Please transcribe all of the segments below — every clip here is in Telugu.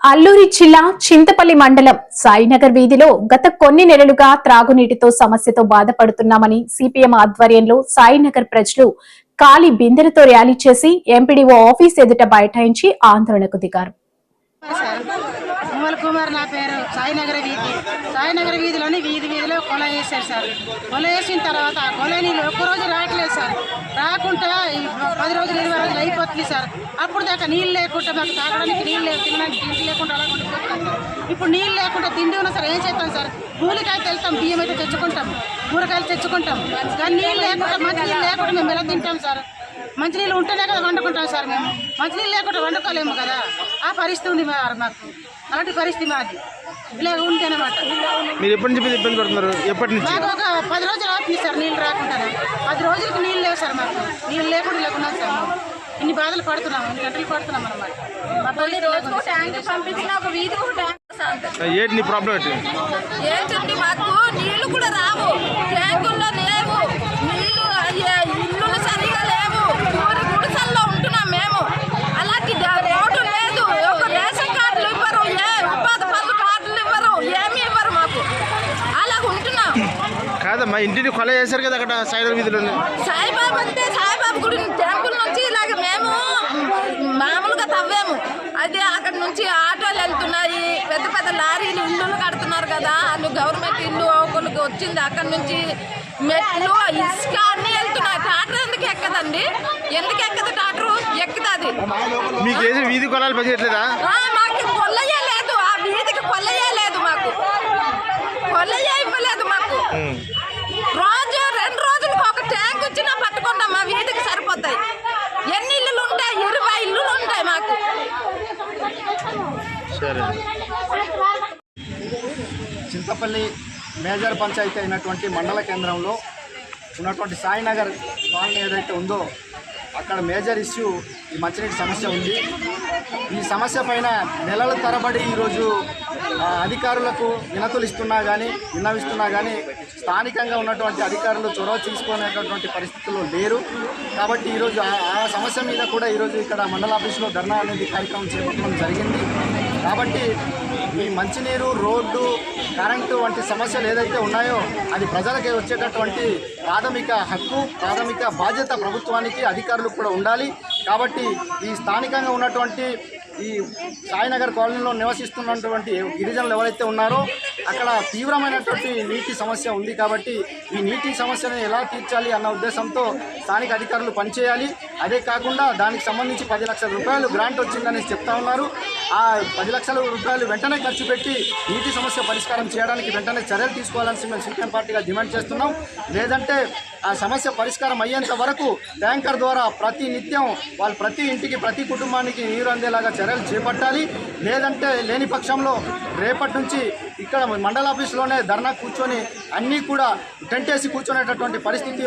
అల్లూరి జిల్లా చింతపల్లి మండలం సాయినగర్ వీధిలో గత కొన్ని నెలలుగా త్రాగునీటితో సమస్యతో బాధపడుతున్నామని సిపిఎం ఆధ్వర్యంలో సాయినగర్ ప్రజలు ఖాళీ బిందెలతో ర్యాలీ చేసి ఎంపీడీఓ ఆఫీస్ ఎదుట బైఠాయించి ఆందోళనకు దిగారు. కుమార్ నా పేరు. సాయినగర వీధి. సాయినగర వీధిలోని వీధి వీధిలో కొల వేసారు సార్. కొల వేసిన తర్వాత ఆ కొల నీళ్ళు ఒక్కరోజు రావట్లేదు సార్. రాకుండా పది రోజులు అయిపోతుంది సార్ అప్పుడు దాకా నీళ్ళు లేకుండా మాకు తాగడానికి నీళ్ళు లేవు తినడానికి తిండి లేకుండా అలా ఉండిపోతున్నాం ఇప్పుడు నీళ్ళు లేకుండా తిండి ఉన్నా సార్ ఏం చేస్తాం సార్? కూలికాయలు వెళ్తాం బియ్యం అయితే తెచ్చుకుంటాం కూరగాయలు తెచ్చుకుంటాం. కానీ నీళ్ళు లేకుండా మంచి నీళ్ళు లేకుండా మేము ఎలా తింటాం సార్? మంచినీళ్ళు ఉంటేనే కదా వండుకుంటాం సార్ మేము. మంచినీళ్ళు లేకుండా వండుకోలేము కదా. ఆ పరిస్థితి ఉంది మా- మాకు. అలాంటి పరిస్థితి మాది. ఇలా ఉంటేనమాట మీరు ఎప్పటి నుంచి ఇబ్బంది పడుతున్నారు? ఎప్పటి నుంచి? మాకు ఒక పది రోజులు అవుతుంది సార్ నీళ్ళు రాకుండా పది రోజులకి నీళ్ళు లేవు సార్ మాకు. నీళ్ళు లేకుండా లేకున్నాం సార్. ఇన్ని బాధలు పడుతున్నాం ఇన్ని గంటలు పడుతున్నాం అనమాట. ఏంటి నీ ప్రాబ్లం ఏంటి? ఏంటండి మాకు? నీళ్ళు కూడా రావు. ట్యాంకుల్లో లేవు. నీళ్ళు అయ్యే ఇల్లులు సరిగా లేవు. ఊరి గుడిసెల్లో ఉంటున్నాం మేము. అలాంటి ద- రోడ్డు లేదు. ఒక రేషన్ కార్డులు ఇవ్వరు. ఏ ఉపాధి పనులు కార్డులు ఇవ్వరు. ఏమీ ఇవ్వరు మాకు. అలాగ ఉంటున్నాం. కాదమ్మా ఇంటిని కొల చేశారు కదా అక్కడ సైడ్ వీధిలో సాయిబాబా అంటే సాయిబాబా గుడి టెంపుల్ నుంచి ఇలాగ మేము మామూలుగా తవ్వాము అది అక్కడ నుంచి ఆటోలు వెళ్తున్నాయి. పెద్ద పెద్ద లారీలు ఇల్లులు కడుతున్నారు కదా. వాళ్ళు గవర్నమెంట్ ఇల్లు ఒకరికి వచ్చింది. అక్కడ నుంచి మెట్లు ఇసుక అన్ని వెళ్తున్నాయి. టాటర్ ఎందుకు ఎక్కదండి? ఎందుకు ఎక్కదు టాటరు ఎక్కుతుంది మీకు వీధి కొలాలు పనిచేయట్లేదా మాకు కొల్లయ్యే లేదు. ఆ వీధికి కొల్లయ్యే లేదు మాకు. కొల్లయ్యే ఇవ్వలేదు మాకు రోజు రెండు రోజులకు ఒక ట్యాంక్ వచ్చినా పట్టుకుంటాం మా వీధికి సరిపోతాయి ఎన్ని ఇల్లులు ఉంటాయి ఇరవై ఇల్లులు ఉంటాయి మాకు సరే చింతపల్లి మేజర్ పంచాయతీ అయినటువంటి మండల కేంద్రంలో ఉన్నటువంటి సాయినగర్ కాలనీ ఏదైతే ఉందో అక్కడ మేజర్ ఇష్యూ ఈ మంచినీటి సమస్య ఉంది. ఈ సమస్య పైన నెలల తరబడి ఈరోజు అధికారులకు వినతులు ఇస్తున్నా కానీ విన్నవిస్తున్నా కానీ స్థానికంగా ఉన్నటువంటి అధికారులు చొరవ తీసుకునేటటువంటి పరిస్థితుల్లో లేరు. కాబట్టి ఈరోజు ఆ- ఆ సమస్య మీద కూడా ఈరోజు ఇక్కడ మండల ఆఫీసులో ధర్నా అనేది కార్యక్రమం చేపట్టడం జరిగింది. కాబట్టి ఈ మంచినీరు రోడ్డు కరెంటు వంటి సమస్యలు ఏదైతే ఉన్నాయో అది ప్రజలకి వచ్చేటటువంటి ప్రాథమిక హక్కు ప్రాథమిక బాధ్యత ప్రభుత్వానికి అధికారులకు కూడా ఉండాలి. కాబట్టి ఈ స్థానికంగా ఉన్నటువంటి ఈ సాయినగర్ కాలనీలో నివసిస్తున్నటువంటి గిరిజనులు ఎవరైతే ఉన్నారో అక్కడ తీవ్రమైనటువంటి నీటి సమస్య ఉంది కాబట్టి ఈ నీటి సమస్యను ఎలా తీర్చాలి అన్న ఉద్దేశంతో స్థానిక అధికారులు పనిచేయాలి. అదే కాకుండా దానికి సంబంధించి పది లక్షల రూపాయలు గ్రాంట్ వచ్చిందని చెప్తా ఉన్నారు. ఆ పది లక్షల రూపాయలు వెంటనే ఖర్చు పెట్టి నీటి సమస్య పరిష్కారం చేయడానికి వెంటనే చర్యలు తీసుకోవాలని మేము సిపిఎం పార్టీగా డిమాండ్ చేస్తున్నాం. లేదంటే ఆ సమస్య పరిష్కారం అయ్యేంత వరకు ట్యాంకర్ ద్వారా ప్రతి నిత్యం వాళ్ళు ప్రతి ఇంటికి ప్రతి కుటుంబానికి నీరు అందేలాగా చర్యలు చేపట్టాలి. లేదంటే లేని పక్షంలో రేపటి నుంచి ఇక్కడ మండల ఆఫీసులోనే ధర్నా కూర్చొని అన్నీ కూడా టెంట్ వేసి కూర్చునేటటువంటి పరిస్థితి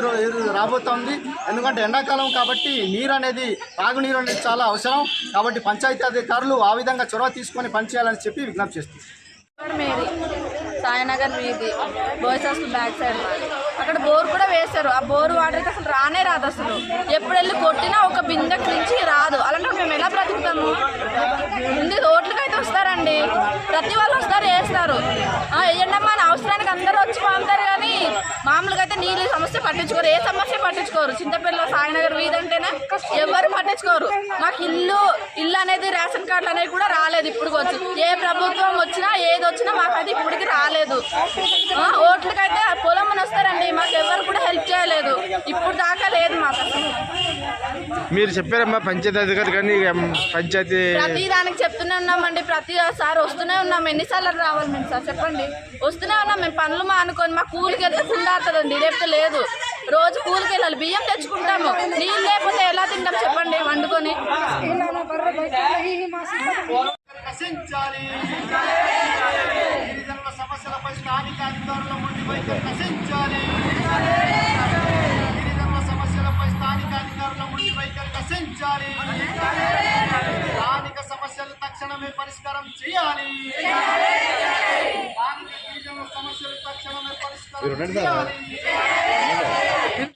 రాబోతోంది. ఎందుకంటే ఎండాకాలం కాబట్టి నీరు అనేది తాగునీరు అనేది చాలా అవసరం. కాబట్టి పంచాయతీ అధికారులు ఆ విధంగా చొరవ తీసుకొని పనిచేయాలని చెప్పి విజ్ఞప్తి చేస్తుంది మేరీ సాయినగర్ వీధి బాయ్స్ హాస్టల్ బ్యాక్ సైడ్. అక్కడ బోర్ కూడా వేశారు. ఆ బోర్ వాటర్కి అసలు రానే రాదు అసలు. ఎప్పుడు వెళ్ళి కొట్టినా ఒక బిందెకి నుంచి రాదు. అలాంటి మేము ఎలా బ్రతుకుతాము? ముందు రోడ్లకి అయితే వస్తారండి. ప్రతి వాళ్ళు వస్తారు ఆ, వేయండమ్మా అవసరానికి అందరూ వచ్చి పంపుతారు కానీ మామూలుగా అయితే నీళ్ళు సమస్య పట్టించుకోరు. ఏ సమస్య పట్టించుకోరు. చింతపల్లిలో సాయినగర్ వీధి అంటేనే ఎవరు పట్టించుకోరు. మాకు ఇల్లు ఇల్లు అనేది రేషన్ కార్డులు అనేవి కూడా రాలేదు ఇప్పుడు వచ్చి. ఏ ప్రభుత్వం వచ్చినా ఏది వచ్చినా మాకు అది ఇప్పటికి రాలేదు. ఆ, ఓట్లకైతే పొలం అని వస్తారండి మాకు ఎవరు కూడా హెల్ప్ చేయలేదు. ఇప్పుడు దాకా లేదు మాకు అసలు మీరు చెప్పారమ్మా పంచాయతీ అధికారి కానీ పంచాయతీ ప్రతి దానికి చెప్తూనే ఉన్నామండి. ప్రతి సార్ వస్తూనే ఉన్నాం. ఎన్నిసార్లు రావాలి మేము సార్? చెప్పండి. వస్తూనే ఉన్నాం. మేము పనులు మానుకొని మా కూలికి వెళ్తే కుండాడుతుందండి లేకపోతే లేదు. రోజు కూలికి వెళ్ళాలి. బియ్యం తెచ్చుకుంటాము. నీళ్ళు లేకపోతే ఎలా తింటాం చెప్పండి వండుకొని. నశించాలి గిరిజనుల సమస్యలపై స్థానిక అధికారుల మొండి వైఖరి నశించాలి నశించాలి స్థానిక సమస్యలు తక్షణమే పరిష్కారం చేయాలి. స్థానిక గిరిజనుల సమస్యలు తక్షణమే పరిష్కారం చేయాలి.